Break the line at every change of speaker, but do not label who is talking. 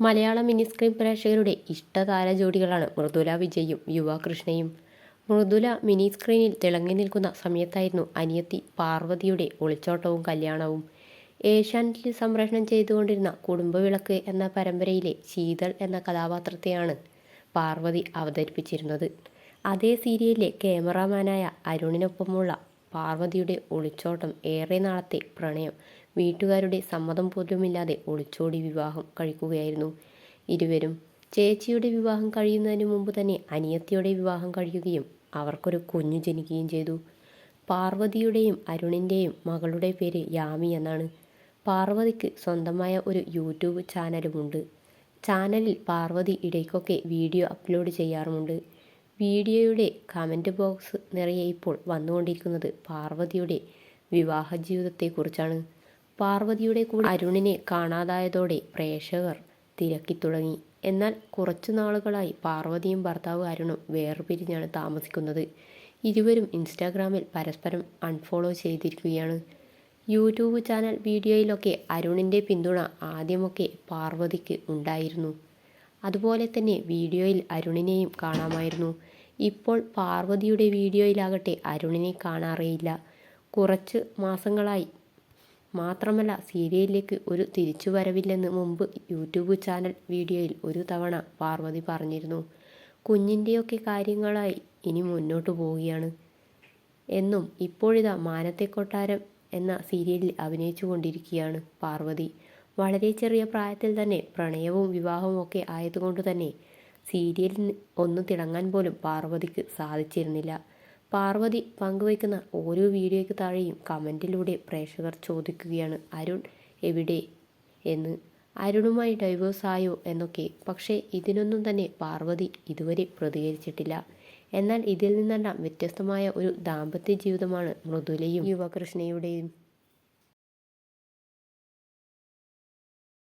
മലയാള mini screen പ്രേക്ഷകരുടെ ഇഷ്ടതാര ജോഡികളാണ് മൃദുല വിജയും യുവ കൃഷ്ണയും. മൃദുല മിനി സ്ക്രീനിൽ തിളങ്ങി നിൽക്കുന്ന സമയത്തായിരുന്നു അനിയത്തി പാർവതിയുടെ ഒളിച്ചോട്ടവും കല്യാണവും. ഏഷ്യാനെറ്റിൽ സംപ്രേഷണം ചെയ്തുകൊണ്ടിരുന്ന കുടുംബവിളക്ക് എന്ന പരമ്പരയിലെ ശീതൾ എന്ന കഥാപാത്രത്തെയാണ് പാർവതി അവതരിപ്പിച്ചിരുന്നത്. അതേ സീരിയലിലെ ക്യാമറാമാനായ അരുണിനൊപ്പമുള്ള പാർവതിയുടെ ഒളിച്ചോട്ടം ഏറെ നാളത്തെ പ്രണയം. വീട്ടുകാരുടെ സമ്മതം പോലുമില്ലാതെ ഒളിച്ചോടി വിവാഹം കഴിക്കുകയായിരുന്നു. ഇരുവരും ചേച്ചിയുടെ വിവാഹം കഴിയുന്നതിന് മുമ്പ് തന്നെ അനിയത്തിയുടെ വിവാഹം കഴിയുകയും അവർക്കൊരു കുഞ്ഞു ജനിക്കുകയും ചെയ്തു. പാർവതിയുടെയും അരുണിന്റെയും മകളുടെ പേര് യാമി എന്നാണ്. പാർവതിക്ക് സ്വന്തമായ ഒരു യൂട്യൂബ് ചാനലുമുണ്ട്. ചാനലിൽ പാർവതി ഇടയ്ക്കൊക്കെ വീഡിയോ അപ്ലോഡ് ചെയ്യാറുമുണ്ട്. വീഡിയോയുടെ കമന്റ് ബോക്സ് നിറയെ ഇപ്പോൾ വന്നുകൊണ്ടിരിക്കുന്നത് പാർവതിയുടെ വിവാഹ ജീവിതത്തെക്കുറിച്ചാണ് പാർവതിയുടെ കൂടെ അരുണിനെ കാണാതായതോടെ പ്രേക്ഷകർ തിരക്കി തുടങ്ങി. എന്നാൽ കുറച്ചു നാളുകളായി പാർവതിയും ഭർത്താവ് അരുണും വേർപിരിഞ്ഞാണ് താമസിക്കുന്നത്. ഇരുവരും ഇൻസ്റ്റാഗ്രാമിൽ പരസ്പരം അൺഫോളോ ചെയ്തിരിക്കുകയാണ്. യൂട്യൂബ് ചാനൽ വീഡിയോയിലൊക്കെ അരുണിന്റെ പിന്തുണ ആദ്യമൊക്കെ പാർവതിക്ക് ഉണ്ടായിരുന്നു. അതുപോലെ തന്നെ വീഡിയോയിൽ അരുണിനെയും കാണാമായിരുന്നു. ഇപ്പോൾ പാർവതിയുടെ വീഡിയോയിലാകട്ടെ അരുണിനെ കാണാറേയില്ല. കുറച്ച് മാസങ്ങളായി. മാത്രമല്ല സീരിയലിലേക്ക് ഒരു തിരിച്ചു തിരിച്ചുവരവില്ലെന്ന് മുമ്പ് യൂട്യൂബ് ചാനൽ വീഡിയോയിൽ ഒരു തവണ പാർവതി പറഞ്ഞിരുന്നു. കുഞ്ഞിന്റെയൊക്കെ കാര്യങ്ങളായി ഇനി മുന്നോട്ട് പോവുകയാണ്. എന്നും ഇപ്പോഴിതാ മാനത്തെ കൊട്ടാരം എന്ന സീരിയലിൽ അഭിനയിച്ചു കൊണ്ടിരിക്കുകയാണ് പാർവതി. വളരെ ചെറിയ പ്രായത്തിൽ തന്നെ പ്രണയവും വിവാഹവും ഒക്കെ ആയതുകൊണ്ട് തന്നെ സീരിയലിൽ ഒന്ന് തിളങ്ങാൻ പോലും പാർവതിക്ക് സാധിച്ചിരുന്നില്ല. പാർവതി പങ്കുവയ്ക്കുന്ന ഓരോ വീഡിയോയ്ക്ക് താഴെയും കമന്റിലൂടെ പ്രേക്ഷകർ ചോദിക്കുകയാണ് അരുൺ എവിടെ? എന്ന്. അരുണുമായി ഡൈവേഴ്സ് ആയോ എന്നൊക്കെ. പക്ഷേ ഇതിനൊന്നും തന്നെ പാർവതി ഇതുവരെ പ്രതികരിച്ചിട്ടില്ല. എന്നാൽ ഇതിൽ നിന്നെല്ലാം വ്യത്യസ്തമായ ഒരു ദാമ്പത്യ ജീവിതമാണ് മൃദുലയും യുവകൃഷ്ണയുടെയും.